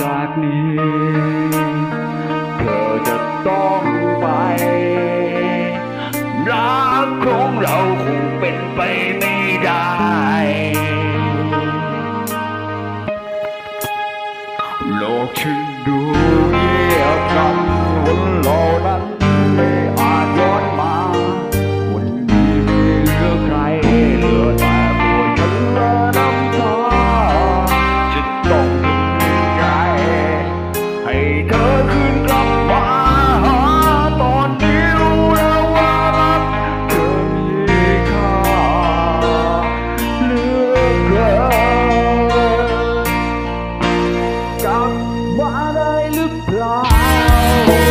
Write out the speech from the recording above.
จากนี้ เธอจะต้องไปรักของเราคงเป็นไปไม่ได้โลกฉันดู ว่าได้หรือเปล่า